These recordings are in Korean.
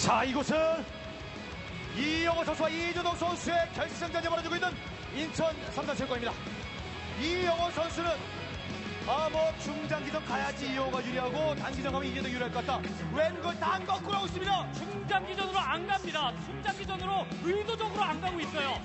자, 이곳은 이영호 선수와 이준호 선수의 결승전이 벌어지고 있는 인천 삼산체육관입니다. 이영호 선수는 아, 뭐, 중장기전 가야지 이영호가 유리하고, 단기전 가면 더 유리할 것 같다. 왼걸 다 거꾸로 하고 있습니다. 중장기전으로 안 갑니다. 중장기전으로 의도적으로 안 가고 있어요.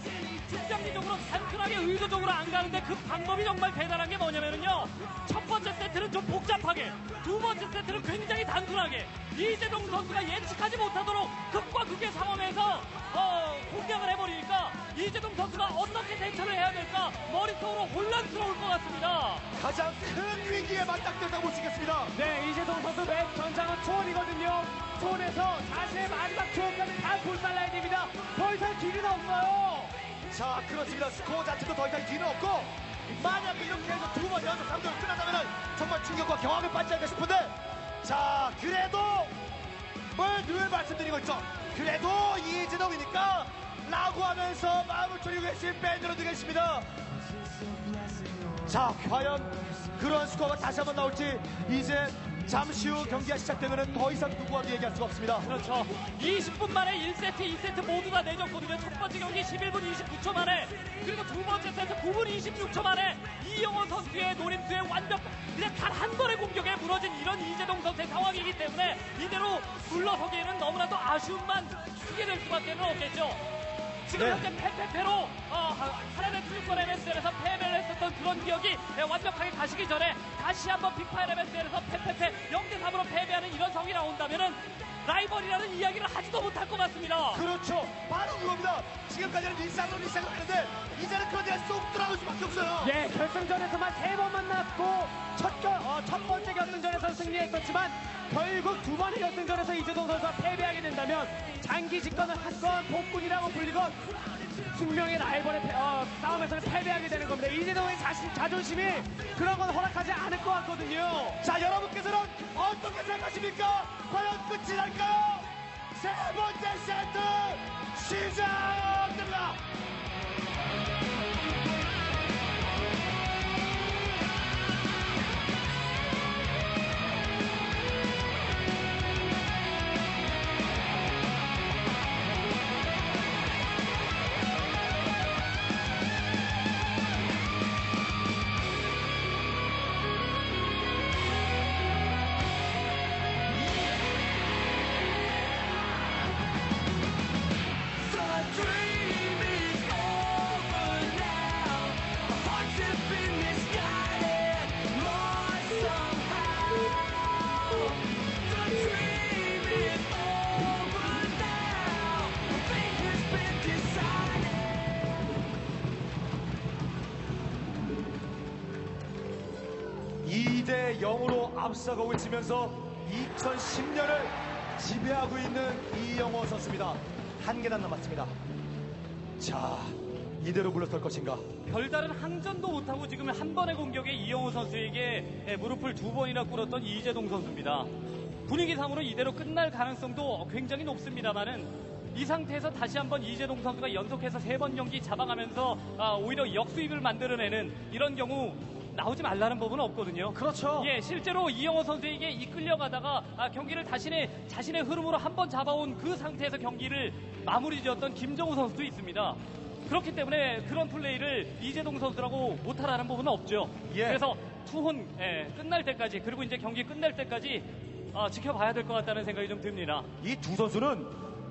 중장기적으로 단순하게 의도적으로 안 가는데 그 방법이 정말 대단한 게 뭐냐면요. 첫 번째 세트는 좀 복잡하게, 두 번째 세트는 굉장히 단순하게, 이재동 선수가 예측하지 못하도록 극과 극의 상황에서 어, 공격을 해버리니까 이재동 선수가 어떻게 대처를 해야 될까 머릿속으로 혼란스러울 것 같습니다. 가장 큰 위기에 맞닥뜨렸다고 있겠습니다. 네, 이재동 선수 맨 전장은 초원이거든요. 초원에서 자신의 마지막 초원까지 다 불살라야 됩니다. 더 이상 길은 없어요. 자, 그렇습니다. 스코어 자체도 더 이상 뒤는 없고, 만약 이렇게 해서 두 번 연속 3점을 끝난다면 정말 충격과 경악을 받지 않을까 싶은데, 자, 그래도 뭘늘 말씀드리고 있죠. 그래도 이진동이니까 라고 하면서 마음을 졸이고 계신 밴드로도 계십니다. 자, 과연 그런 스코어가 다시 한번 나올지 이제 잠시 후 경기가 시작되면 더 이상 누구와도 얘기할 수가 없습니다. 그렇죠. 20분 만에 1세트, 2세트 모두 다 내줬거든요. 첫 번째 경기 11분 29초 만에, 그리고 두 번째 세트 9분 26초 만에 이영호 선수의 노림수에 완벽, 그냥 단 한 번의 공격에 무너진 이런 이재동 선수의 상황이기 때문에 이대로 물러서기에는 너무나도 아쉬움만 쓰게 될 수밖에 없겠죠. 지금 네. 현재 패패패로 어, 하나의 투육권 MSL에서 패배를 했었던 그런 기억이 예, 완벽하게 가시기 전에 다시 한번 빅파일 MSL에서 패패패 0대3으로 패배하는 이런 상황이 나온다면 은 라이벌이라는 이야기를 하지도 못할 것 같습니다. 그렇죠. 바로 그겁니다. 지금까지는 일상으로 일상을 하는데 이제는 그런 데가 쏙 들어갈 수밖에 없어요. 예, 결승전에서만 세 번 만났고 첫, 결, 어, 첫 번째 결승전에서 승리했었지만 결국 두 번의 결승전에서 이재동 선수가 패배하게 된다면 장기 집권을 한건 복군이라고 불리건 숙명의 라이벌의 패- 어, 싸움에서는 패배하게 되는 겁니다. 이재동의 자신, 자존심이 그런 건 허락하지 않을 것 같거든요. 자, 여러분께서는 어떻게 생각하십니까? 과연 끝이 날까요? 세 번째 세트 시작됩니다. 0으로 앞서가고 있으면서 2010년을 지배하고 있는 이영호 선수입니다. 한 계단 남았습니다. 자, 이대로 물러설 것인가? 별다른 항전도 못하고 지금 한 번의 공격에 이영호 선수에게 예, 무릎을 두 번이나 꿇었던 이재동 선수입니다. 분위기상으로 이대로 끝날 가능성도 굉장히 높습니다만은 이 상태에서 다시 한번 이재동 선수가 연속해서 세 번 경기 잡아가면서 아, 오히려 역수입을 만들어내는 이런 경우 나오지 말라는 법은 없거든요. 그렇죠. 예, 실제로 이영호 선수에게 이끌려가다가 아, 경기를 자신의 자신의 흐름으로 한 번 잡아온 그 상태에서 경기를 마무리 지었던 김정우 선수도 있습니다. 그렇기 때문에 그런 플레이를 이재동 선수라고 못하라는 부분은 없죠. 예. 그래서 투혼 예, 끝날 때까지 그리고 이제 경기 끝날 때까지 아, 지켜봐야 될 것 같다는 생각이 좀 듭니다. 이 두 선수는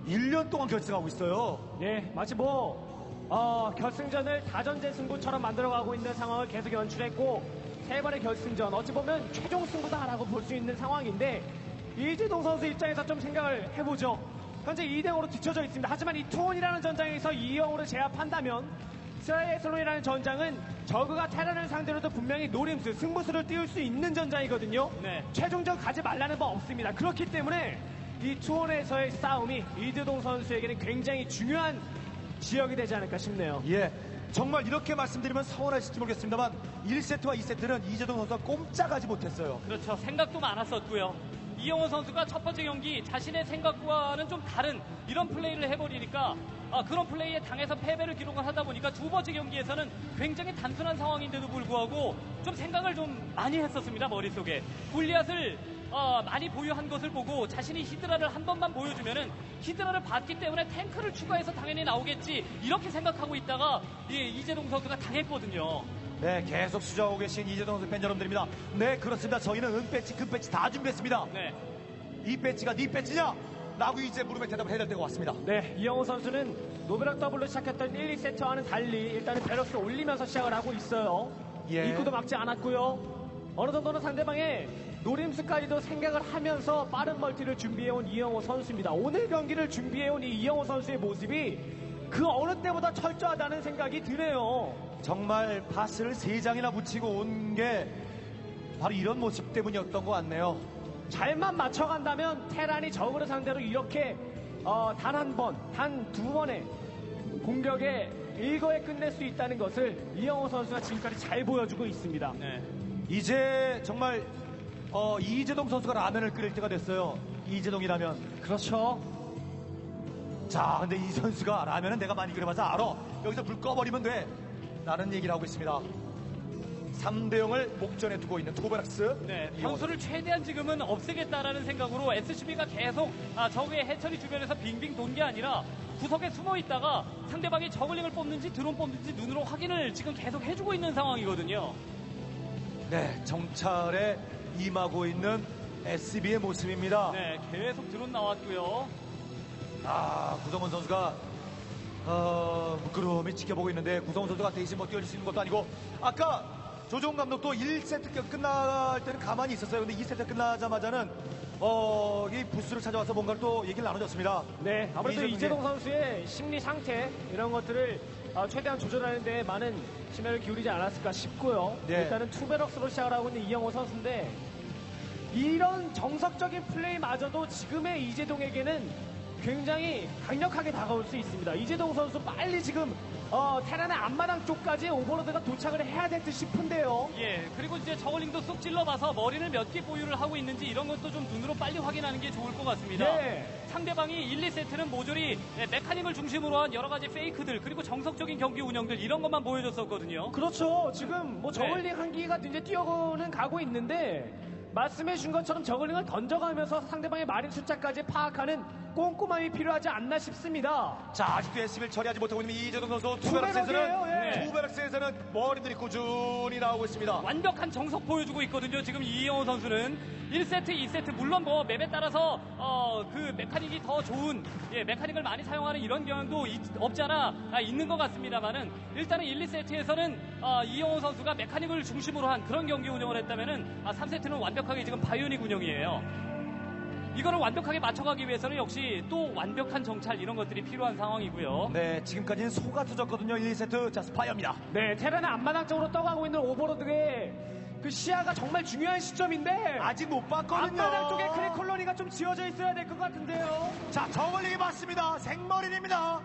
1년 동안 결승하고 있어요. 예, 마치 뭐, 어, 결승전을 다전제 승부처럼 만들어가고 있는 상황을 계속 연출했고, 세 번의 결승전, 어찌 보면 최종 승부다라고 볼 수 있는 상황인데, 이재동 선수 입장에서 좀 생각을 해보죠. 현재 2대 0으로 뒤쳐져 있습니다. 하지만 이 투혼이라는 전장에서 2-0으로 제압한다면, 스라이슬론이라는 전장은 저그가 테란을 상대로도 분명히 노림수, 승부수를 띄울 수 있는 전장이거든요. 네. 최종전 가지 말라는 법 없습니다. 그렇기 때문에 이 투혼에서의 싸움이 이재동 선수에게는 굉장히 중요한 지역이 되지 않을까 싶네요. 예. 정말 이렇게 말씀드리면 서운하실지 모르겠습니다만 1세트와 2세트는 이재동 선수가 꼼짝하지 못했어요. 그렇죠. 생각도 많았었고요. 이영호 선수가 첫 번째 경기 자신의 생각과는 좀 다른 이런 플레이를 해버리니까 아, 그런 플레이에 당해서 패배를 기록을 하다 보니까 두 번째 경기에서는 굉장히 단순한 상황인데도 불구하고 좀 생각을 좀 많이 했었습니다 머릿속에 골리앗을 어, 많이 보유한 것을 보고 자신이 히드라를 한 번만 보여주면은 히드라를 받기 때문에 탱크를 추가해서 당연히 나오겠지 이렇게 생각하고 있다가 예, 이재동 선수가 당했거든요. 네, 계속 수저하고 계신 이재동 선수 팬 여러분들입니다. 네, 그렇습니다. 저희는 은 배지, 금 배지 다 준비했습니다. 네. 이 배지가 네 배지냐? 라고 이제 물음에 대답을 해야 될 때가 왔습니다. 네, 이영호 선수는 노베락 더블로 시작했던 1, 2세트와는 달리 일단은 베럭스 올리면서 시작을 하고 있어요. 예. 입구도 막지 않았고요. 어느 정도는 상대방의 노림수까지도 생각을 하면서 빠른 멀티를 준비해온 이영호 선수입니다. 오늘 경기를 준비해온 이 이영호 선수의 모습이 그 어느 때보다 철저하다는 생각이 드네요. 정말 바스를 세 장이나 붙이고 온 게 바로 이런 모습 때문이었던 것 같네요. 잘만 맞춰간다면 테란이 적으로 상대로 이렇게 어, 단 한 번, 단 두 번의 공격에 일거에 끝낼 수 있다는 것을 이영호 선수가 지금까지 잘 보여주고 있습니다. 네. 이제 정말 어, 이재동 선수가 라면을 끓일 때가 됐어요. 이재동이라면. 그렇죠. 자, 근데 이 선수가 라면은 내가 많이 끓여봐서 알아. 여기서 불 꺼버리면 돼. 라는 얘기를 하고 있습니다. 3대0을 목전에 두고 있는 투베락스. 네, 변수를 최대한 지금은 없애겠다라는 생각으로 SCB가 계속 아, 적의 해처리 주변에서 빙빙 돈 게 아니라 구석에 숨어 있다가 상대방이 저글링을 뽑는지 드론 뽑는지 눈으로 확인을 지금 계속 해주고 있는 상황이거든요. 네, 정찰에 임하고 있는 SB의 모습입니다. 네, 계속 드론 나왔고요. 아, 구성원 선수가 어, 부끄러움이 지켜보고 있는데 구성원 선수가 대신 뭐 뛰어줄 수 있는 것도 아니고 아까 조종 감독도 1세트 끝날 때는 가만히 있었어요. 근데 2세트 끝나자마자는 어, 이 부스를 찾아와서 뭔가를 또 얘기를 나눠줬습니다. 네, 아무래도 이재동 선수의 심리 상태 이런 것들을 어, 최대한 조절하는데 많은 심혈을 기울이지 않았을까 싶고요. 네. 일단은 투베럭스로 시작을 하고 있는 이영호 선수인데 이런 정석적인 플레이마저도 지금의 이재동에게는 굉장히 강력하게 다가올 수 있습니다. 이재동 선수 빨리 지금 어, 테란의 앞마당 쪽까지 오버로드가 도착을 해야 될 듯 싶은데요. 예, 그리고 이제 저글링도 쏙 찔러봐서 머리를 몇 개 보유를 하고 있는지 이런 것도 좀 눈으로 빨리 확인하는 게 좋을 것 같습니다. 네. 상대방이 1, 2세트는 모조리 예, 메카닉을 중심으로 한 여러 가지 페이크들 그리고 정석적인 경기 운영들 이런 것만 보여줬었거든요. 그렇죠. 지금 뭐 네. 저글링 한 기가 이제 뛰어가는 가고 있는데 말씀해 준 것처럼 저글링을 던져가면서 상대방의 마린 숫자까지 파악하는 꼼꼼함이 필요하지 않나 싶습니다. 자, 아직도 SB를 처리하지 못하고 있는 이재동 선수 투베럭이에요, 투베락스에서는 예. 투베락스에서는 머리들이 꾸준히 나오고 있습니다. 완벽한 정석 보여주고 있거든요. 지금 이영호 선수는 1세트, 2세트 물론 뭐 맵에 따라서 어, 그 메카닉이 더 좋은 예, 메카닉을 많이 사용하는 이런 경향도 있- 없지 않아 아, 있는 것 같습니다만은 일단은 1, 2세트에서는 어, 이영호 선수가 메카닉을 중심으로 한 그런 경기 운영을 했다면은 아, 3세트는 완벽하게 지금 바이오닉 운영이에요. 이거를 완벽하게 맞춰가기 위해서는 역시 또 완벽한 정찰 이런 것들이 필요한 상황이고요. 네, 지금까지는 소가 터졌거든요. 1, 2세트. 자, 스파이어입니다. 네, 테란의 앞마당 쪽으로 떠가고 있는 오버로드의 그 시야가 정말 중요한 시점인데 아직 못 봤거든요. 앞마당 쪽에 크레 콜로니가 좀 지어져 있어야 될 것 같은데요. 자, 저걸리기 맞습니다. 생머리입니다.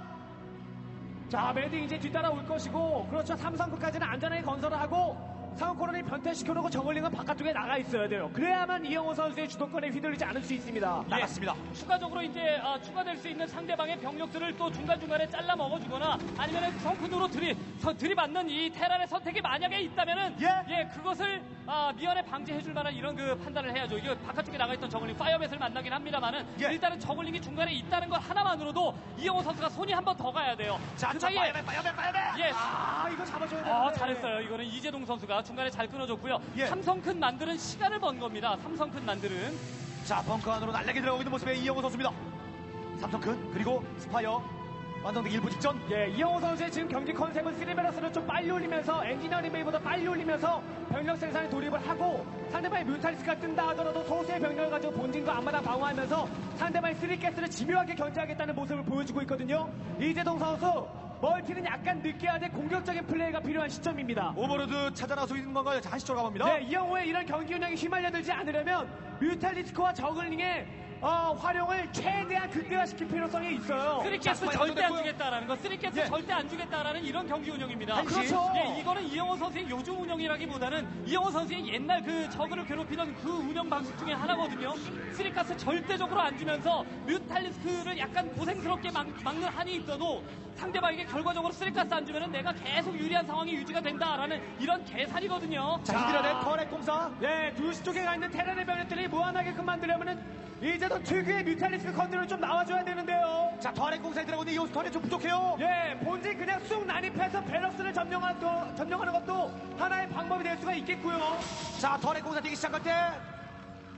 자, 매딩 이제 뒤따라 올 것이고, 그렇죠. 삼성급까지는 안전하게 건설을 하고, 상코론을 변태시켜놓고 저글링은 바깥쪽에 나가 있어야 돼요. 그래야만 이영호 선수의 주도권에 휘둘리지 않을 수 있습니다. 나갔습니다. 추가적으로 이제 아, 추가될 수 있는 상대방의 병력들을 또 중간중간에 잘라 먹어주거나 아니면 성큰으로 들이, 서- 들이받는 이 테란의 선택이 만약에 있다면은 예? 그것을 아, 미연에 방지해줄 만한 이런 그 판단을 해야죠. 이게 바깥쪽에 나가 있던 저글링 파이어벳을 만나긴 합니다만은 예. 일단은 저글링이 중간에 있다는 것 하나만으로도 이영호 선수가 손이 한 번 더 가야 돼요. 자, 그 자, 사이에 파이어맨, 파이어맨, 파이어맨. 예. 아, 이거 잡아줘야 되는데. 아, 잘했어요. 이거는 이재동 선수가 중간에 잘 끊어줬고요. 예. 삼성 큰 만들은 시간을 번 겁니다. 삼성 큰 만들은. 자, 벙커 안으로 날래게 들어가고 있는 모습의 이영호 선수입니다. 삼성 큰 그리고 스파이어 완성되기 일부 직전. 예, 이영호 선수의 지금 경기 컨셉은 쓰리베러스를 좀 빨리 올리면서 엔지니어링 베이보다 빨리 올리면서 병력 생산에 돌입을 하고 상대방의 뮤탈리스가 뜬다 하더라도 소수의 병력을 가지고 본진과 앞마당 방어하면서 상대방의 쓰리가스를 집요하게 견제하겠다는 모습을 보여주고 있거든요. 이재동 선수 멀티는 약간 늦게 하되 공격적인 플레이가 필요한 시점입니다. 오버로드 찾아 나서 있는 건가요? 자, 한시적으로 가봅니다. 네, 이영호의 이런 경기 운영에 휘말려들지 않으려면 뮤탈리스크와 저글링의 어, 활용을 최대한 극대화시킬 필요성이 있어요. 쓰리캐스 자, 절대 안. 주겠다라는 거, 쓰리캐스 예. 절대 안 주겠다라는 이런 경기 운영입니다. 한시. 그렇죠. 예, 이거는 이영호 선수의 요즘 운영이라기보다는 이영호 선수의 옛날 그 적을 괴롭히던 그 운영 방식 중에 하나거든요. 쓰리카스 절대적으로 안 주면서 뮤탈리스크를 약간 고생스럽게 막, 막는 한이 있어도 상대방에게 결과적으로 쓰리카스 안 주면은 내가 계속 유리한 상황이 유지가 된다라는 이런 계산이거든요. 자, 이들어낸 터렛 공사. 네, 두시 쪽에 가 있는 테란의 병력들이 무한하게끔 만들려면은 이제도 특유의 뮤탈리스크 컨트롤 좀 나와줘야 되는데요. 자, 터렛 공사에 들어오는 이 터렛 좀 부족해요. 예, 본진 그냥 쑥 난입해서 밸런스를 점령하는, 거, 점령하는 것도 하나의 방법이 될 수가 있겠고요. 자, 터렛 공사 되기 시작할 때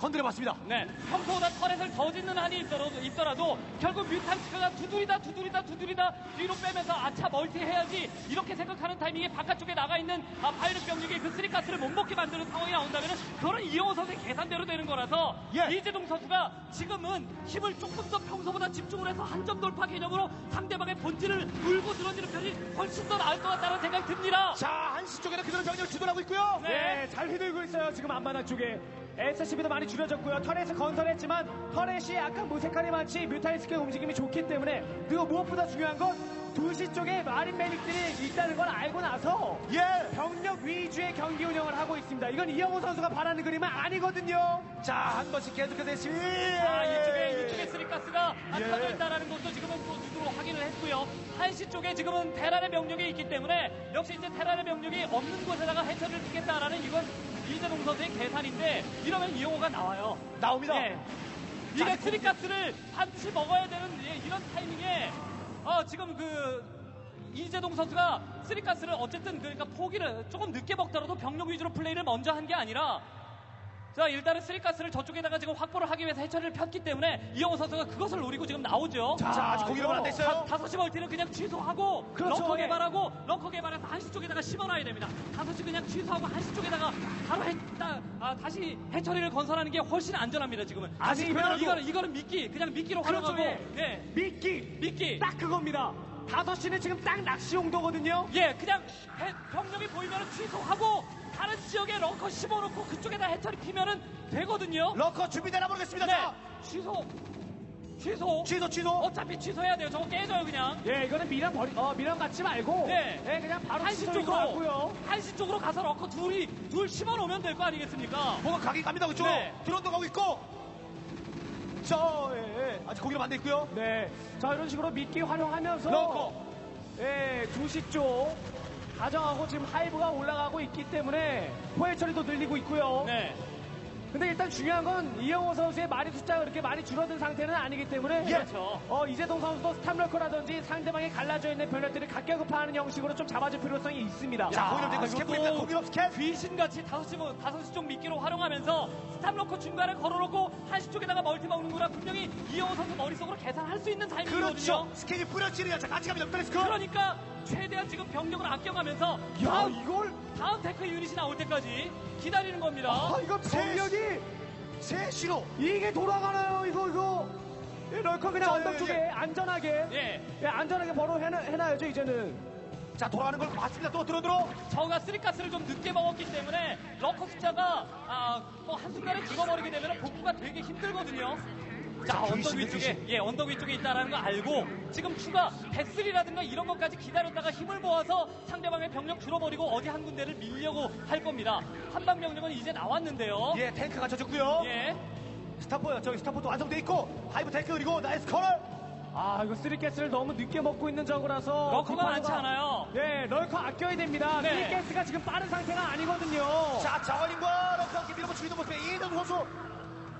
건드려봤습니다. 네, 평소보다 터렛을 더 짓는 한이 있더라도, 있더라도 결국 뮤탄트가 두드리다 두드리다 두드리다 뒤로 빼면서 아차 멀티 해야지 이렇게 생각하는 타이밍에 바깥쪽에 나가 있는 아, 파이럿 병력이 그 쓰리가스를 못 먹게 만드는 상황이 나온다면 그거는 이영호 선수의 계산대로 되는 거라서 예. 이재동 선수가 지금은 힘을 조금 더 평소보다 집중을 해서 한 점 돌파 개념으로 상대방의 본질을 물고 들어지는 편이 훨씬 더 나을 것 같다는 생각이 듭니다. 자, 한시 쪽에는 그대로 병력을 주둔하고 있고요. 네. 예, 잘 휘둘고 있어요. 지금 안바닥 쪽에. SCB도 많이 줄여졌고요. 터렛을 건설했지만 터렛이 약간 무색하니 많지 뮤탈리스크의 움직임이 좋기 때문에 그리고 무엇보다 중요한 건 2시 쪽에 마린 메딕들이 있다는 걸 알고 나서 예. 병력 위주의 경기 운영을 하고 있습니다. 이건 이영호 선수가 바라는 그림은 아니거든요. 자, 한 번씩 계속해서 시. 자, 이쪽에, 이쪽에 쓰리가스가 예. 안 터져 있다는 것도 지금은 또 눈으로 확인을 했고요. 한시 쪽에 지금은 테란의 병력이 있기 때문에 역시 이제 테란의 병력이 없는 곳에다가 해처를 찍겠다라는 이건 이재동 선수의 계산인데 이러면 이용호가 나와요. 나옵니다. 예. 이게 쓰리가스를 반드시 먹어야 되는 예, 이런 타이밍에 어, 지금 그 이재동 선수가 쓰리가스를 어쨌든 그러니까 포기를 조금 늦게 먹더라도 병력 위주로 플레이를 먼저 한 게 아니라 자 일단은 쓰리가스를 저쪽에다가 지금 확보를 하기 위해서 해처리를 폈기 때문에 이영호 선수가 그것을 노리고 지금 나오죠. 자, 아직 공격을 안 됐어요. 다, 5시 멀티는 그냥 취소하고 그렇죠, 럭커 예. 개발하고 럭커 개발해서 한시 쪽에다가 심어놔야 됩니다. 5시 그냥 취소하고 한시 쪽에다가 바로 해, 따, 아, 다시 해처리를 건설하는 게 훨씬 안전합니다 지금은. 아직 이거는, 이거는 이거는 미끼 그냥 미끼로 그렇죠, 활용하고 예. 예. 미끼. 미끼. 딱 그겁니다. 5시는 지금 딱 낚시 용도거든요. 예, 그냥 해- 병력이 보이면 취소하고 다른 지역에 럭커 심어놓고 그쪽에다 해처리 피면은 되거든요. 러커 준비되나 모르겠습니다. 네, 자, 취소, 취소. 취소, 취소. 어차피 취소해야 돼요. 저거 깨져요 그냥. 예, 이거는 미련 버리, 어, 미련 갖지 말고. 네. 예, 그냥 바로 한시 쪽으로 같고요. 한시 쪽으로 가서 럭커 둘이 둘 심어 놓으면 될 거 아니겠습니까? 뭐가 가긴 갑니다, 그쪽. 네. 드론도 가고 있고. 자, 예, 예. 아직 고기로 만돼 있고요. 네. 자, 이런 식으로 미끼 활용하면서. 러커. 예, 2시 쪽. 가정하고 지금 하이브가 올라가고 있기 때문에 포획 처리도 늘리고 있고요. 네. 근데 일단 중요한 건 이영호 선수의 마리 숫자가 그렇게 많이 줄어든 상태는 아니기 때문에 예. 그렇죠. 어, 이재동 선수도 스탑럴커라든지 상대방이 갈라져 있는 변력들을 각격급하는 형식으로 좀 잡아줄 필요성이 있습니다. 자, 고기로 되고 스캡 보입니다. 고기로 스캡. 귀신같이 다섯 시 다섯 시쪽 미끼로 활용하면서 스탑 넣고 중간에 걸어놓고 한시 쪽에다가 멀티 먹는구나 분명히 이영호 선수 머릿속으로 계산할 수 있는 타이밍이거든요. 그렇죠. 스캔이 뿌려지는 자, 같이 갑니다. 플레스크. 그러니까 최대한 지금 병력을 아껴가면서 야, 다음, 이걸 다음 테크 유닛이 나올 때까지 기다리는 겁니다. 아, 이거 병력이 세시로. 이게 돌아가나요? 이거 이거. 이 럴커 그냥 자, 언덕 예, 쪽에 예. 안전하게 예. 예, 안전하게 바로 해놔, 해놔야죠 이제는. 자, 돌아가는 걸 봤습니다. 또 들어 들어. 저가 쓰리가스를 좀 늦게 먹었기 때문에 러커 숫자가 아, 뭐 한순간에 죽어버리게 되면 복구가 되게 힘들거든요. 자, 언덕 위쪽에. 예, 언덕 위쪽에 있다는 거 알고 지금 추가 배슬이라든가 이런 것까지 기다렸다가 힘을 모아서 상대방의 병력 줄어버리고 어디 한 군데를 밀려고 할 겁니다. 한방 병력은 이제 나왔는데요. 예, 탱크가 젖었고요. 예. 스타포 저기 스타포도 완성돼 있고 하이브 탱크 그리고 나이스 커널. 아 이거 쓰리가스를 너무 늦게 먹고 있는 적이라서 러커가 많지 않아요. 예, 럴커 아껴야 됩니다. 네. 쓰리가스가 지금 빠른 상태가 아니거든요. 자, 자원인과 럭커 함께 밀어붙이고 있는 모습의 이대동 선수.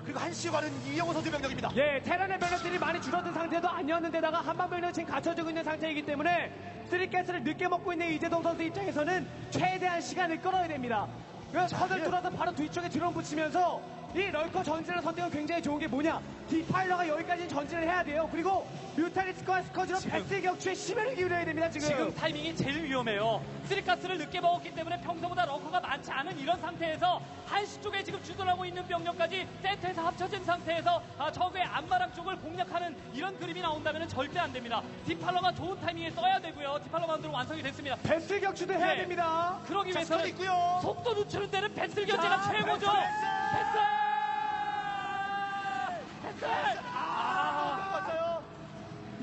그리고 한시에 가는 이영호 선수 병력입니다. 예, 테란의 병력들이 많이 줄어든 상태도 아니었는데다가 한방 병력 지금 갖춰지고 있는 상태이기 때문에 쓰리가스를 늦게 먹고 있는 이재동 선수 입장에서는 최대한 시간을 끌어야 됩니다. 그래서 자, 컷을 예. 바로 뒤쪽에 드론 붙이면서 이 럴커 전진을 선택은 굉장히 좋은 게 뭐냐? 디파일러가 여기까지 전진을 해야 돼요. 그리고 뮤탈리스크와 스커지로 배슬 격추에 심혈을 기울여야 됩니다, 지금. 지금 타이밍이 제일 위험해요. 쓰리가스를 늦게 먹었기 때문에 평소보다 러커가 많지 않은 이런 상태에서 한시 쪽에 지금 주둔하고 있는 병력까지 세트에서 합쳐진 상태에서 아, 적의 안마랑 쪽을 공략하는 이런 그림이 나온다면 절대 안 됩니다. 디팔러가 좋은 타이밍에 써야 되고요. 디팔러 마운드로 완성이 됐습니다. 배슬 격추도 해야 네. 됩니다. 그러기 있고요. 속도 늦추는 데는 펜슬 견제가 자, 최고죠. 펜슬! 펜슬! 펜슬! 아, 들어갔어요.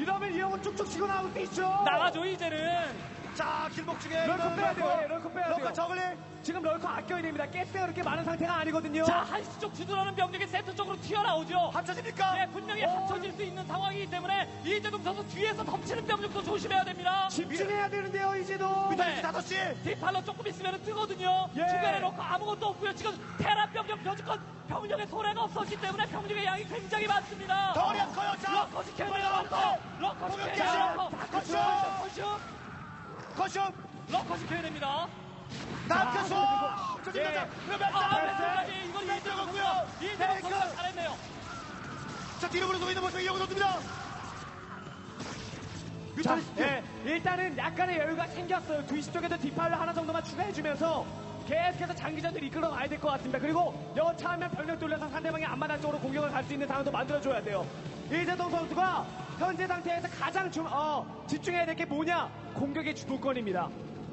이러면 이영은 쭉쭉 치고 나올 수 있죠. 나가죠 이제는. 자, 길목 중에 럴커 빼야 돼요. 예, 럴커 빼야 럴커 돼요. 저글링. 지금 럴커 아껴야 됩니다. 가스가 그렇게 많은 상태가 아니거든요. 자 한시 쪽 주둔하는 병력이 세트 쪽으로 튀어나오죠. 합쳐집니까? 네, 분명히 합쳐질 수 있는 상황이기 때문에 이재동 선수 뒤에서 덮치는 병력도 조심해야 됩니다. 집중해야 되는데요, 이제도. 미탈리스 네. 다섯 시. 뒷팔로 조금 있으면 뜨거든요. 예. 중간에 놓고 아무것도 없고요. 지금 테란 병력 여지껏 병력의 소래가 없었기 때문에 병력의 양이 굉장히 많습니다. 덩어리 안 커요. 자, 럭커 지켜야 돼요. 럭커. 럭커 지켜야 돼요. 럭커. 커쇼. 커쇼. 커쇼. 럭커 지켜야 됩니다. 남겨서. 예. 저집니다. 아, 멘트까지 이걸 이재동 멘트고요. 선수가 이재동 네, 선수가 잘했네요. 자, 뒤로 물러서 있는 모습 이영호 선수입니다. 자. 예, 일단은 약간의 여유가 생겼어요. 두시 쪽에도 뒷팔로 하나 정도만 추가해주면서 계속해서 장기전들 이끌어 가야 될 것 같습니다. 그리고 여차하면 병력 돌려서 상대방의 앞마당 쪽으로 공격을 갈 수 있는 상황도 만들어줘야 돼요. 이재동 선수가 현재 상태에서 가장 중, 어, 집중해야 될 게 뭐냐? 공격의 주도권입니다.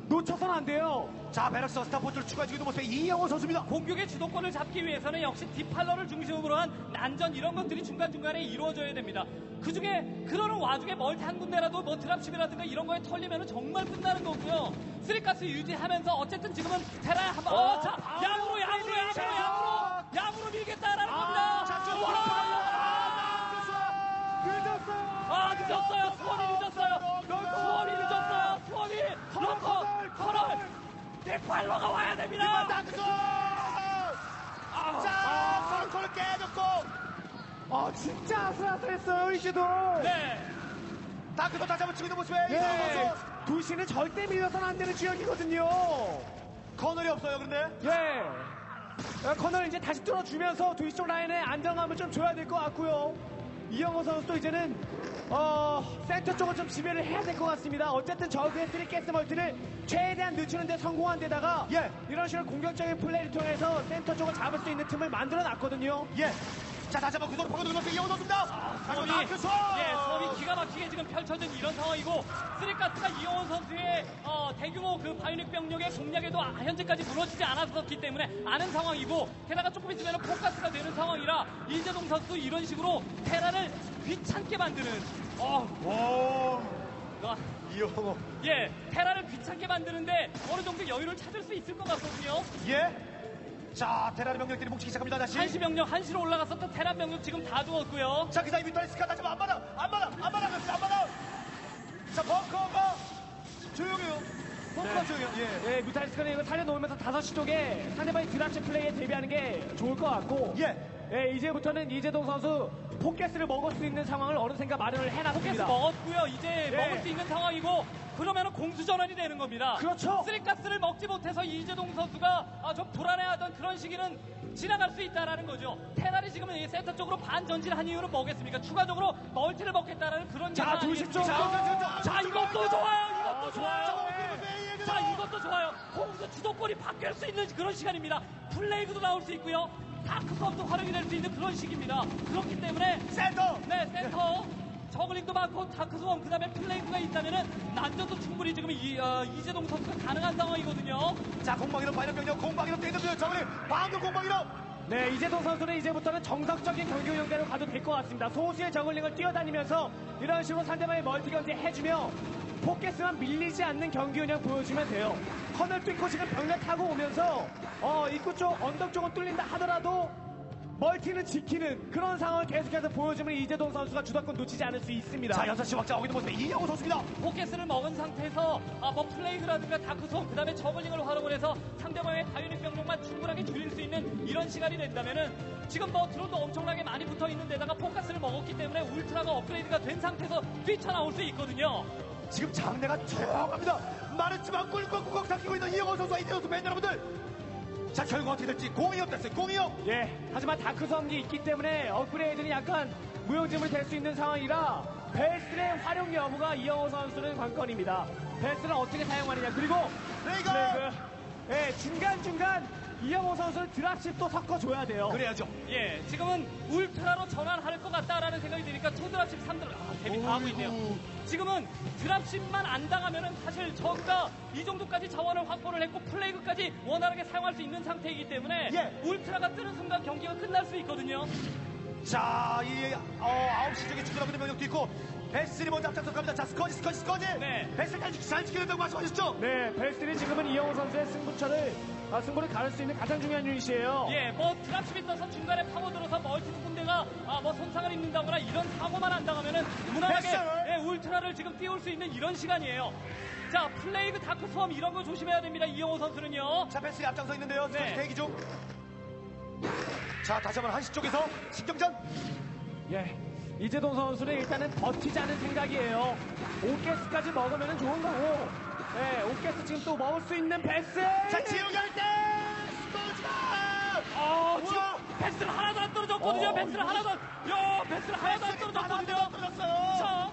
놓쳐서는 안 돼요. 자, 베럭스 스타포트를 추가해주고 있는 모습의 이영호 선수입니다. 공격의 주도권을 잡기 위해서는 역시 뒷팔러를 중심으로 한 난전 이런 것들이 중간중간에 이루어져야 됩니다. 그 중에 그러는 와중에 멀티 한 군데라도 뭐 드랍십이라든가 이런 거에 털리면 정말 끝나는 거고요. 쓰리가스 유지하면서 어쨌든 지금은 테라에 한번 어, 어, 자, 아, 양으로 양으로 양으로 자. 양으로 양으로 밀겠다라는 겁니다. 자! 늦었어요. 아 늦었어요. 수원이 늦었어요. 수원이 늦었어요. 수원이 럭커 커널 뒷팔러가 와야 됩니다. 남겨서. 아, 자, 컨트롤 깨졌고. 아, 진짜 아슬아슬했어요, 이제도. 네. 다크도 다시 한번 치고 예, 선수. 두시는 절대 밀려서는 안 되는 지역이거든요. 커널이 없어요, 그런데. 예. 어, 커널 이제 다시 뚫어주면서 두시 쪽 라인에 안정감을 좀 줘야 될 것 같고요. 이영호 선수도 이제는 어, 센터 쪽을 좀 지배를 해야 될 것 같습니다. 어쨌든 저그의 쓰리 가스 멀티를 최대한 늦추는 데 성공한 데다가 예. 이런 식으로 공격적인 플레이를 통해서 센터 쪽을 잡을 수 있는 틈을 만들어 놨거든요. 예. 자, 다시 한번 이영호 선수입니다. 수업이, 다크소. 예, 수업이 기가 막히게 지금 펼쳐진 이런 상황이고 쓰리카스가 이영원 선수의 어, 대규모 그 바이닉 병력의 공략에도 아- 현재까지 무너지지 않았었기 때문에 아는 상황이고 게다가 조금 있으면 포커스가 되는 상황이라 이재동 선수 이런 식으로 테라를 귀찮게 만드는 어, 오. 아, 이영호. 예, 테라를 귀찮게 만드는데 어느 정도 여유를 찾을 수 있을 것 같거든요. 예. 자, 테라리 병력들이 뭉치기 시작합니다, 다시. 한시 병력 한시로 올라갔었던 테라 병력 지금 다 죽었고요. 자, 그 사이 미터리스가 다시 한번 안 받아, 안 받아, 안 받아, 안 받아. 자, 벙커가 조용해요. 벙커가 조용해요. 예. 예, 뮤탈리스크는 이거 살려놓으면서 5시 쪽에 상대방의 드랍시 플레이에 대비하는 게 좋을 것 같고 예. 예, 이제부터는 이재동 선수 포켓스를 먹을 수 있는 상황을 어느샌가 마련을 포켓스 해놨습니다. 먹었고요. 이제 예. 먹을 수 있는 상황이고 그러면 공수전환이 되는 겁니다. 그렇죠. 쓰리가스를 먹지 못해서 이재동 선수가 아, 좀 불안해하던 그런 시기는 지나갈 수 있다라는 거죠. 테란이 지금 이 센터 쪽으로 반전진한 이유는 뭐겠습니까? 추가적으로 멀티를 먹겠다라는 그런 자, 예상 두시 쪽. 아니겠습니까? 자, 이것도 좋아요. 이것도 아, 좋아요. 좋아요. 자, 이것도 좋아요. 공수 주도권이 바뀔 수 있는 그런 시간입니다. 플레이그도 나올 수 있고요. 다크컵도 활용이 될 수 있는 그런 시기입니다. 그렇기 때문에 센터. 네, 센터. 저글링도 많고 다크스원 그다음에 플레이크가 있다면은 난전도 충분히 지금 이, 어, 이재동 선수가 가능한 상황이거든요. 자, 공방이로 파이널 병력, 공방이로 뛰는 저번에 방금 공방이로. 네, 이재동 선수는 이제부터는 정석적인 경기 운영대로 가도 될 것 같습니다. 소수의 저글링을 뛰어다니면서 이런 식으로 상대방의 멀티 견제 해주며 포켓스만 밀리지 않는 경기 운영 보여주면 돼요. 커널 뚫고 지금 병력 타고 오면서 어, 입구 쪽 언덕 쪽은 뚫린다 하더라도 멀티는 지키는 그런 상황을 계속해서 보여주면 이재동 선수가 주도권 놓치지 않을 수 있습니다. 자, 6시 확장하고 있는 모습의 이영호 선수입니다. 포켓스를 먹은 상태에서 아, 뭐 플레이그라든가 다크스원 그다음에 저글링을 활용을 해서 상대방의 다이닉 병력만 충분하게 줄일 수 있는 이런 시간이 된다면은 지금 뭐 드론도 엄청나게 많이 붙어 있는 데다가 포커스를 먹었기 때문에 울트라가 업그레이드가 된 상태에서 뛰쳐나올 수 있거든요. 지금 장내가 조용합니다. 마르치만 꿀꺽꿀꺽 삼키고 있는 이영호 선수와 이재호 선수 팬 여러분들. 자, 결과 어떻게 될지 공이업 됐어요. 공이업. 예, 하지만 다크 성기 있기 때문에 업그레이드는 약간 무용지물 될 수 있는 상황이라 베스의 활용 여부가 이영호 선수는 관건입니다. 베스를 어떻게 사용하느냐 그리고 레이거. 플래그. 예, 중간 중간 이영호 선수는 드랍십도 섞어줘야 돼요. 그래야죠. 예, 지금은 울트라로 전환할 것 같다라는 생각이 드니까 초드랍십 3드랍, 아, 데뷔 다 하고 있네요. 지금은 드랍십만 안 당하면은 사실 저가 이 정도까지 자원을 확보를 했고 플레이그까지 원활하게 사용할 수 있는 상태이기 때문에 예. 울트라가 뜨는 순간 경기가 끝날 수 있거든요. 자, 이 어, 9시 쪽에 있는 병력도 있고 베슬이 먼저 앞장서 갑니다. 자, 스커지, 스커지, 스커지. 네. 베슬까지 잘 지켜낸다고 말씀하셨죠? 네, 벨스리 지금은 이영호 선수의 승부처를 아, 승부를 가를 수 있는 가장 중요한 유닛이에요. 예, 뭐 드랍십이 떠서 중간에 파고들어서 멀티 두 군데가 아, 뭐 손상을 입는다거나 이런 사고만 안 당하면은 무난하게. 예, 울트라를 지금 띄울 수 있는 이런 시간이에요. 자, 플레이그 다크 수험 이런 거 조심해야 됩니다. 이영호 선수는요. 자, 베슬이 앞장서 있는데요. 스커지 네. 대기 중. 자, 다시 한번 한시 쪽에서 신경전. 예. 이재동 선수는 일단은 버티자는 생각이에요. 오게스까지 먹으면 좋은 거고. 네, 오게스 지금 또 먹을 수 있는 베스. 자, 지우개 할 때! 스커지가! 어, 우와. 지금 패스를 하나도 안 떨어졌거든요. 어, 패스를 하나도 안, 야, 패스를 하나도 안 떨어졌거든요. 떨어졌어요. 자,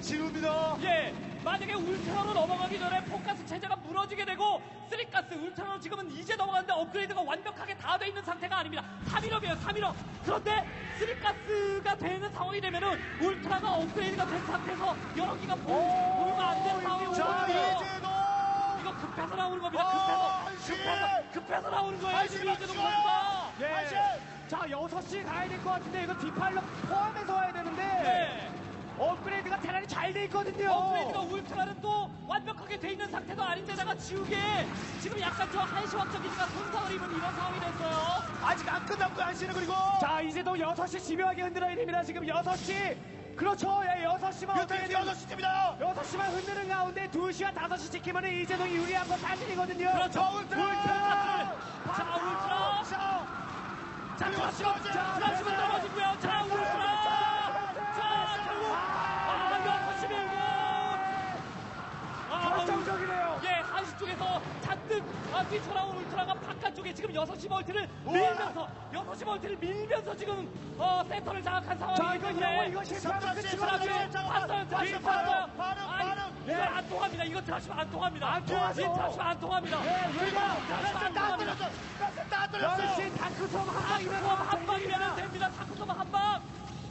지웁니다. 예, 만약에 울트라로 넘어가기 전에 포가스 체제가 무너지게 되고 쓰리가스 울트라로 지금은 이제 넘어갔는데 업그레이드가 완벽하게 다 돼 있는 상태가 아닙니다. 3일업이에요, 3일업. 그런데 쓰리가스가 되는 상황이 되면은 울트라가 업그레이드가 된 상태에서 여러 개가 보유가 안 되는 상황이 자, 오거든요. 이거 급해서 나오는 겁니다. 어, 급해서. 급해서, 급해서 나오는 거예요. 지금 맞춰요! 선수가. 예. 자, 6시 가야 될 것 같은데 이거 디팔로 포함해서 와야 되는데. 네. 업그레이드가 대단히 잘 돼 있거든요. 업그레이드가 울트라는 또 완벽하게 돼 있는 상태도 아닌데다가 지우개 지금 약간 저 한시 확정기지가 손상을 입은 이런 상황이 됐어요. 아직 안 끝났고요, 한시는 그리고. 자, 이재동 6시 집요하게 흔들어야 됩니다. 지금 6시. 그렇죠. 예, 6시만 유태인 6시입니다. 6시만 흔드는 가운데 2시와 5시 지키면 이재동이 유리한 건 사실이거든요. 그렇죠. 울트라! 울트라! 자, 울트라! 자, 자, 드랍십은, 자, 드랍십은 떨어지고요. 자, 울트라! 자, 예, 한시 쪽에서 잔뜩 아, 뛰쳐나온 울트라가 바깥쪽에 지금 6시 멀티를 밀면서 6시 멀티를 밀면서 지금 어, 센터를 장악한 상황이기 때문에 이거 실패하면. 드랍십. 봤어요, 네. 안 통합니다. 이거 드랍십 안 통합니다. 안 통하죠. 이 드랍십 안 통합니다. 네, 왜냐? 드랍십 안다 통합니다. 다 떨렸어. 6시 다크섬 한 방이면 다크돔 한 방이면 됩니다. 다크돔 한 방.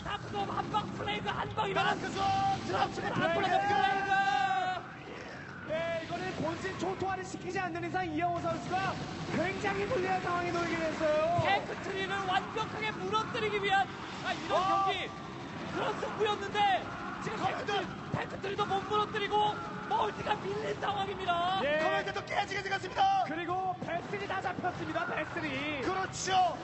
다크돔 한 방, 플레이그 한 방이면 다크섬. 드랍십은 안 플레이그. 이거는 본진 초토화를 시키지 않는 이상 이영호 선수가 굉장히 불리한 상황이 놓이게 됐어요. 탱크트리를 완벽하게 무너뜨리기 위한 아, 이런 어. 경기 그런 승부였는데 지금 탱크트리, 탱크트리도 못 무너뜨리고 멀티가 밀린 상황입니다. 예. 커맨드도 깨지게 생겼습니다. 그리고 베슬이 다 잡혔습니다. 베슬이. 그렇죠.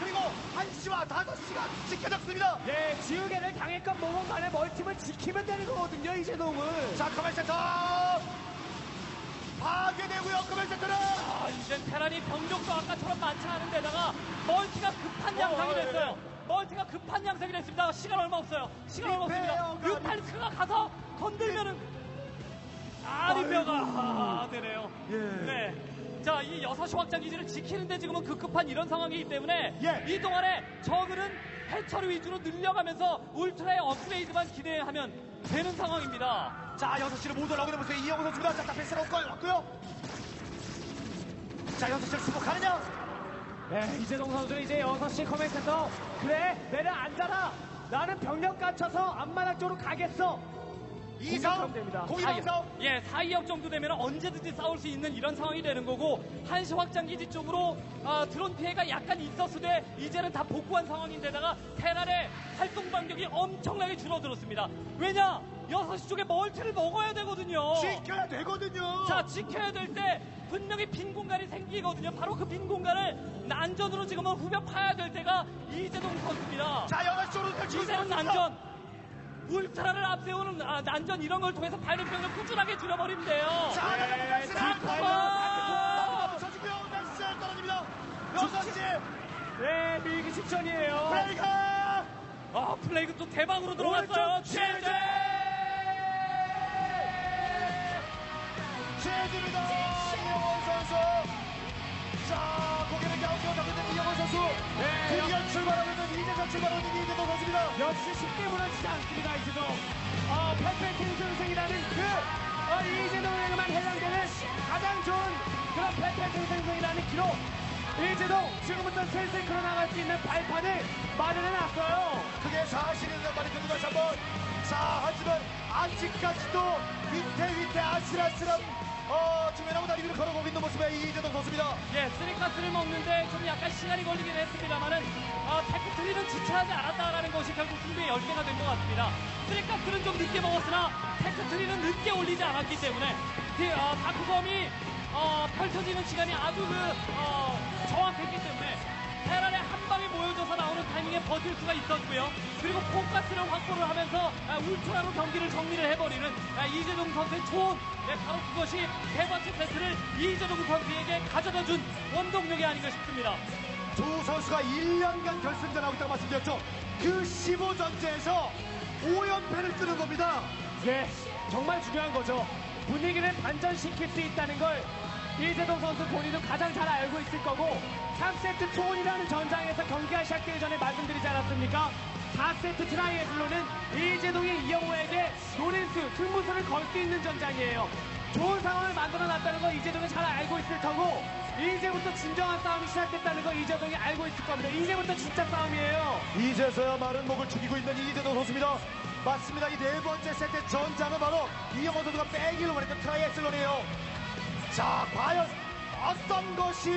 그리고 1시와 5시가 지켜졌습니다. 예, 지우개를 당했건 뭐건 간에 멀티만 지키면 되는 거거든요, 이재동은. 자, 커맨 센터. 파괴되고요, 커맨 센터는. 아, 이제 테란이 병력도 아까처럼 많지 않은 데다가 멀티가 급한 양상이 어, 예, 됐어요. 멀티가 급한 양상이 됐습니다. 시간 얼마 없어요. 시간 얼마 없습니다. 리페어가 뮤탈리스크가 가서 건들면은 아, 리페어가 아, 되네요. 예. 네. 자, 이 6시 확장 기지를 지키는데 지금은 급급한 이런 상황이기 때문에 예. 이 동안에 저그는 해처리 위주로 늘려가면서 울트라의 업그레이드만 기대하면 되는 상황입니다. 자, 6시를 못 올라오게 되면서 이영호 선수입니다. 자, 딱 패스를 얻고 왔고요. 자, 6시를 수복하느냐? 네, 이재동 선수는 이제 6시 커맨센터. 그래, 내려 앉아라. 나는 병력 갖춰서 앞마당 쪽으로 가겠어. 공이랑 싸움. 예, 4위업 정도 되면 언제든지 싸울 수 있는 이런 상황이 되는 거고 한시 확장 기지 쪽으로 아, 드론 피해가 약간 있었으되 이제는 다 복구한 상황인데다가 테란의 활동 반격이 엄청나게 줄어들었습니다. 왜냐? 6시 쪽에 멀티를 먹어야 되거든요. 지켜야 되거든요. 자, 지켜야 될 때 분명히 빈 공간이 생기거든요. 바로 그 빈 공간을 난전으로 지금은 후벼 파야 될 때가 이재동 선수입니다. 자, 6시 쪽으로 있습니다. 난전. 울트라를 앞세우는 아, 난전 이런 걸 통해서 발림병을 꾸준하게 줄여버리면 돼요. 자, 네, 아! 붙여주고요. 패스 떨어집니다. 6시 네, 밀기 직전이에요. 플레이가 아, 플레이그 또 대박으로 들어갔어요. 오른쪽 최재! 최지입니다. 이영원 선수. 자, 고개를 잡고 있는 이영원 선수. 네, 드디어 출발하고 있는 이재선 출발하고 있는 이재선 선수입니다. 역시 쉽게 무너지지 않습니다, 이재동. 어, 페페팅 선생이라는 그, 어, 이재동에게만 해당되는 가장 좋은 그런 페페팅 선생이라는 기록. 이재동, 지금부터 슬슬 끌어나갈 수 있는 발판을 마련해놨어요. 그게 사실이라는 말이 듣고 다시 한번. 자, 하지만 아직까지도 위태 위태 아슬아슬한 어, 중요한 다리 위로 걸어오고 있는 모습의 이재동 선수입니다. 예, 쓰리카스를 먹는데 좀 약간 시간이 걸리긴 했습니다만은 아, 테크트리는 지체하지 않았다라는 것이 결국 승부의 열쇠가 된 것 같습니다. 쓰리카스는 좀 늦게 먹었으나 테크트리는 늦게 올리지 않았기 때문에 그, 어, 다크검이 어, 펼쳐지는 시간이 아주 그 어, 정확했기 때문에 모여져서 나오는 타이밍에 버틸 수가 있었고요. 그리고 폼가스를 확보를 하면서 아, 울트라로 경기를 정리를 해버리는 아, 이재동 선수의 좋은 네, 바로 그것이 세 번째 세트를 이재동 선수에게 가져다 준 원동력이 아닌가 싶습니다. 두 선수가 1년간 결승전하고 있다고 말씀드렸죠. 그 15전제에서 5연패를 끄는 겁니다. 네, 정말 중요한 거죠. 분위기를 반전시킬 수 있다는 걸 이재동 선수 본인도 가장 잘 알고 있을 거고 3세트 초원이라는 전장에서 경기가 시작되기 전에 말씀드리지 않았습니까? 4세트 트라이애슬로는 이재동이 이영호에게 노린스, 승부수를 걸 수 있는 전장이에요. 좋은 상황을 만들어 놨다는 걸 이재동이 잘 알고 있을 터고 이제부터 진정한 싸움이 시작됐다는 걸 이재동이 알고 있을 겁니다. 이제부터 진짜 싸움이에요. 이제서야 마른 목을 죽이고 있는 이재동 선수입니다. 맞습니다. 이 네 번째 세트 전장은 바로 이영호 선수가 빼기로 말했던 트라이애슬론이에요. 자, 과연 어떤 것이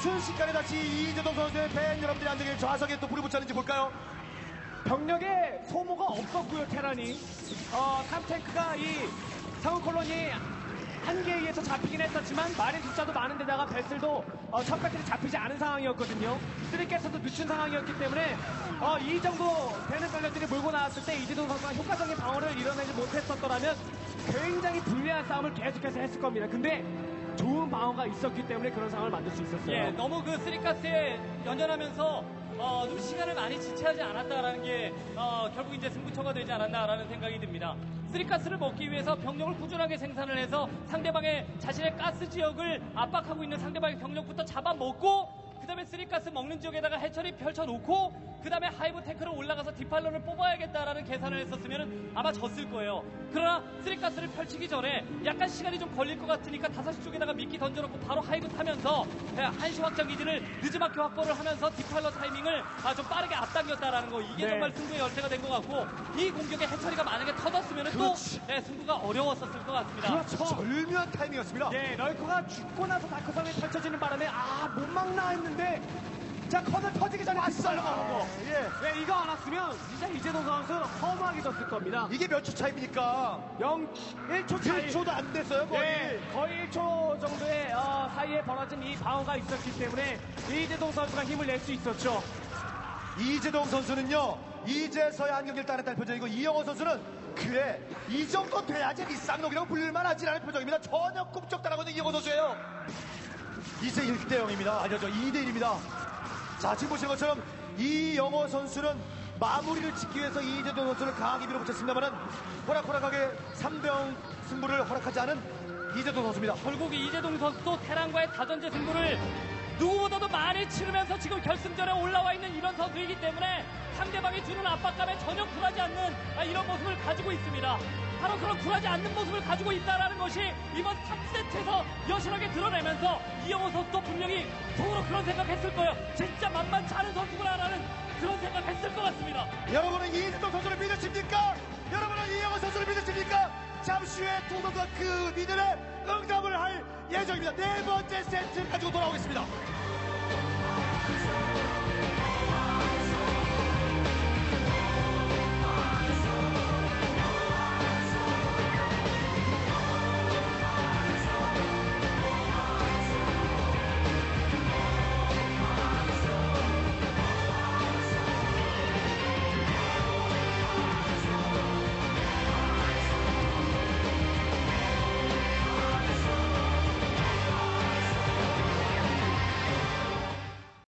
순식간에 다시 이재동 선수의 팬 여러분들이 앉아계신 좌석에 또 불이 붙였는지 볼까요? 병력에 소모가 없었고요 테란이 어, 3탱크가 이 상원 콜론이 한계에 의해서 잡히긴 했었지만 마린 숫자도 많은데다가 베슬도 어, 첫 배틀이 잡히지 않은 상황이었거든요 쓰리캐스도 늦춘 상황이었기 때문에 어, 이 정도 되는 전력들이 몰고 나왔을 때 이재동 선수가 효과적인 방어를 이뤄내지 못했었더라면 굉장히 불리한 싸움을 계속해서 했을 겁니다 근데 좋은 방어가 있었기 때문에 그런 상황을 만들 수 있었어요 예, 너무 그 쓰리카스에 연연하면서 어, 좀 시간을 많이 지체하지 않았다라는 게 어, 결국 이제 승부처가 되지 않았나라는 생각이 듭니다. 쓰리카스를 먹기 위해서 병력을 꾸준하게 생산을 해서 상대방의 자신의 가스 지역을 압박하고 있는 상대방의 병력부터 잡아먹고 그 다음에 쓰리가스 먹는 지역에다가 해처리 펼쳐놓고 그 다음에 하이브 테크를 올라가서 디팔러를 뽑아야겠다라는 계산을 했었으면 아마 졌을 거예요. 그러나 쓰리가스를 펼치기 전에 약간 시간이 좀 걸릴 것 같으니까 5시 쪽에다가 미끼 던져놓고 바로 하이브 타면서 예, 한시 확장 기지를 늦지막히 확보를 하면서 디팔러 타이밍을 아, 좀 빠르게 앞당겼다라는 거 이게 네. 정말 승부의 열쇠가 된 것 같고 이 공격에 해처리가 만약에 터졌으면 또. 예, 승부가 어려웠었을 것 같습니다. 그렇죠 절묘한 타이밍이었습니다. 예, 럴커가 죽고 나서 다크섬이 펼쳐지는 바람에 막나 했는데 자, 커널 터지기 전에 왔어요. 가는 거. 예. 예, 이거 안 왔으면 진짜 이재동 선수 허무하게 졌을 겁니다. 이게 몇 초 차입니까? 0, 1초 차이. 1초도 안 됐어요, 거의. 예, 거의 1초 정도의 어, 사이에 벌어진 이 방어가 있었기 때문에 이재동 선수가 힘을 낼 수 있었죠. 이재동 선수는요, 이제서야 한 경기를 따냈다는 표정이고, 이영호 선수는 그래, 이 정도 돼야지 이 쌍록이라고 불릴만 하지라는 표정입니다. 전혀 꿈쩍도 있는 이영호 선수예요. 이제 1대 0입니다. 아니요, 저 2대 1입니다. 자, 지금 보시는 것처럼 이영호 선수는 마무리를 짓기 위해서 이재동 선수를 강하게 밀어붙였습니다만은 호락호락하게 3대 0 승부를 허락하지 않은 이재동 선수입니다. 결국 이재동 선수도 테란과의 다전제 승부를 누구보다도 많이 치르면서 지금 결승전에 올라와 있는 이런 선수이기 때문에 상대방이 주는 압박감에 전혀 굴하지 않는 아, 이런 모습을 가지고 있습니다. 바로 그런 굴하지 않는 모습을 가지고 있다는 것이 이번 3세트에서 여실하게 드러내면서 이영호 선수도 분명히 속으로 그런 생각했을 거예요. 진짜 만만치 않은 선수구나라는 그런 생각했을 것 같습니다. 여러분은 이재동 선수를 믿으십니까? 여러분은 이영호 선수를 믿으십니까? 잠시 후에 두 선수가 그 믿음에 응답을 할 예정입니다. 네 번째 세트 가지고 돌아오겠습니다.